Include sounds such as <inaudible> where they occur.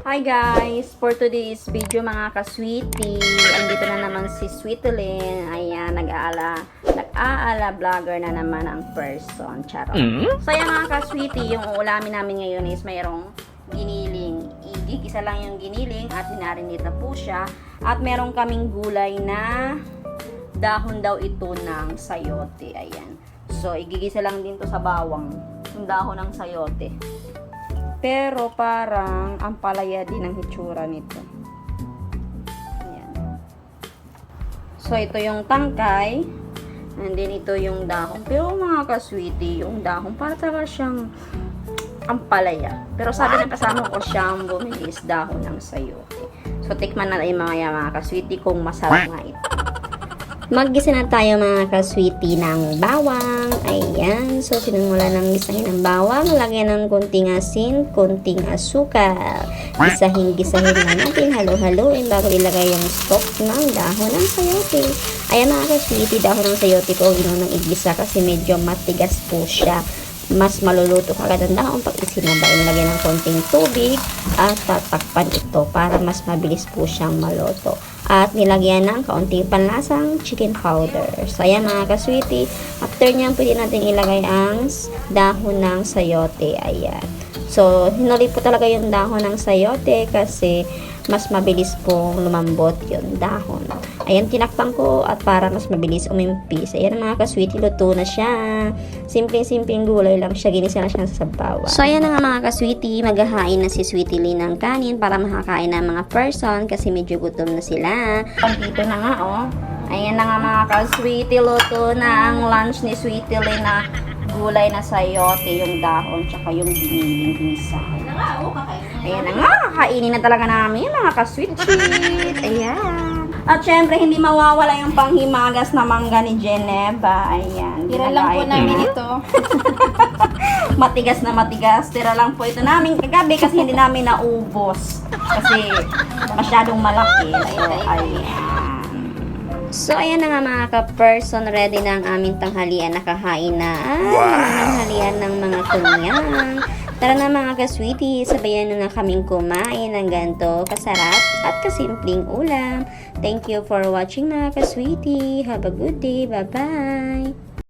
Hi guys! For today's video mga ka-sweetie, andito na naman si Sweetelyn. Ayan, nag-aala, nag-aala vlogger na naman ang person. Charot. So ayan mga ka-sweetie, yung uulamin namin ngayon is mayroong giniling. Igigisa lang yung giniling at hinarinita po siya. At meron kaming gulay na dahon daw ito ng sayote. Ayan. So, igigisa lang din to sa bawang. Yung dahon ng sayote. Pero parang ang palaya din ang hitsura nito. Ayan. So, ito yung tangkay. And then, ito yung dahon. Pero mga ka-sweetie, yung dahon para talaga siyang ang palaya. Pero sabi ng kasama ko siyang bumili is dahon ng sayote. So, tikman na yung mga yan, mga ka-sweetie kung masarap nga ito. Maggisa na tayo mga ka-sweetie ng bawang. Ayan. So, sinumula ng gisahin ng bawang. Lagyan ng konting asin, konting asukal. Gisahin-gisahin na natin. Halo-haloin bago ilagay yung stock ng dahon ng sayote. Ayan mga ka-sweetie, dahon ng sayote ko inunang igisa kasi medyo matigas po siya. Mas maluluto kagad ang dahon pag isinaba. Ilagay ng konting tubig at tatakpan ito para mas mabilis po siyang maluto at nilagyan ng kaunting panlasang chicken powder. So, ayan mga ka-sweetie. After niyan, pwede natin ilagay ang dahon ng sayote. Ayan. So, hinuli po talaga yung dahon ng sayote kasi mas mabilis pong lumambot yung dahon. Ayan, tinakpan ko at para mas mabilis umimpis. Ayan mga ka-sweetie, luto na siya. Simpleng-simpleng gulay lang siya. Ginisa na siya sa sabawan. So, ayan na nga mga ka-sweetie. Maghahain na si Sweetie Lee ng kanin para makakain ng mga person kasi medyo gutom na sila. Dito na nga, oh. Ayan na nga mga ka-sweetie. Luto na ang lunch ni Sweetie Lee na gulay na sayote, yung dahon, tsaka yung giniling ginisa. Ayan na nga, kakainin na talaga namin mga ka-sweet sweet. Ayan. At syempre, hindi mawawala yung panghimagas na mangga ni Geneva. Ayan. Tira lang po namin ito. <laughs> matigas na matigas. Tira lang po ito namin kagabi kasi hindi namin naubos. Kasi masyadong malaki. So, ayan. So, ayan na nga mga ka-person. Ready na ang aming tanghalian. Nakahain na ang aming tanghalian ng mga kunyang. Tara na mga ka-sweetie, sabayan nyo na kaming kumain ng ganito kasarap at kasimpleng ulam. Thank you for watching mga ka-sweetie. Have a good day. Bye-bye!